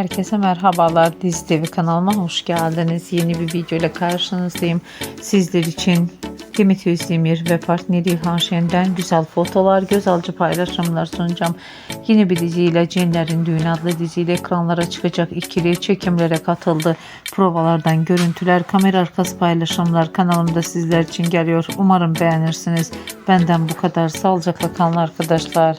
Herkese merhabalar. Dizi TV kanalıma hoş geldiniz. Yeni bir video ile karşınızdayım. Sizler için Demet Özdemir ve partneri İlhan Şen'den güzel fotolar, göz alıcı paylaşımlar sunacağım. Yeni bir diziyle Cenner'in Düğünü adlı diziyle ekranlara çıkacak ikili çekimlere katıldı. Provalardan görüntüler, kamera arkası paylaşımlar kanalımda sizler için geliyor. Umarım beğenirsiniz. Benden bu kadar. Sağlıcakla kalın arkadaşlar.